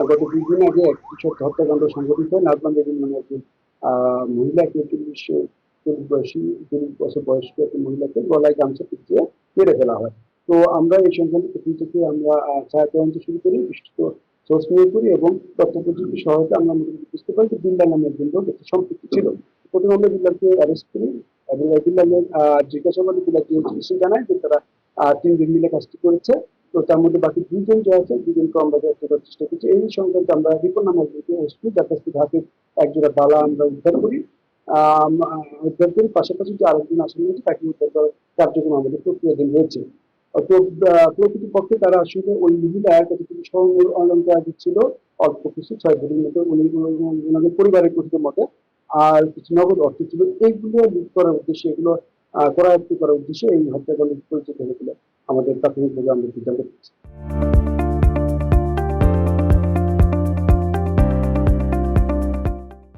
গত দুই দিন আগে এক কৃষক হত্যাকাণ্ড সংঘটিত। হয় নাজবান দেবী নামে একজন আহ, মহিলাকে চল্লিশ বয়সী চল্লিশ বছর বয়স্ক একজন মহিলাকে গলায় গামছা পিছিয়ে মেরে ফেলা হয়। তো আমরা এই সংক্রান্ত প্রথম থেকে আমরা ছায়া তদন্ত শুরু করি। বিস্তৃত সোর্স নিয়ে করি এবং তথ্য প্রযুক্তি সহায়তা আমরা মোটামুটি বুঝতে পারি যে বিল্লাল নামে একজন লোক একটি সম্পৃক্ত ছিল। প্রথমে আমরা বিল্লালকে অ্যারেস্ট করি এবং বিল্লালের জিজ্ঞাসাবাদে বিল্লাল জিএনসি জানায় যে তারা তিনজন মিলে কাজটি করেছে। তো তার মধ্যে বাকি দুইজন যে আছে, দুজনকে আমরা গ্রেফতার করার চেষ্টা করছি, এই সংক্রান্ত আমরা রিপন নামক অ্যারেস্ট করি যার কাছ থেকে হাতে একজোড়া বালা আমরা উদ্ধার করি। উদ্ধার করি। পাশাপাশি যে আরেকজন আসামি আছে তাকে উদ্ধার করার কার্যক্রম আমাদের প্রক্রিয়াধীন রয়েছে প্রকৃতপক্ষে তারা আসলে ওই মহিলার কতটুকু স্বর্ণ অলঙ্কার দিচ্ছিল অল্প কিছু, ছয় ভরির মতো উনি ওনাদের পরিবারের কথিত মতে। আর কিছু নগদ অর্থ ছিল। এইগুলো লুট করার উদ্দেশ্যে, এগুলো করায়ত্ত করার উদ্দেশ্যে এই হত্যাকাণ্ড পরিচিত হয়েছিল। আমাদের প্রাথমিকভাবে আমরা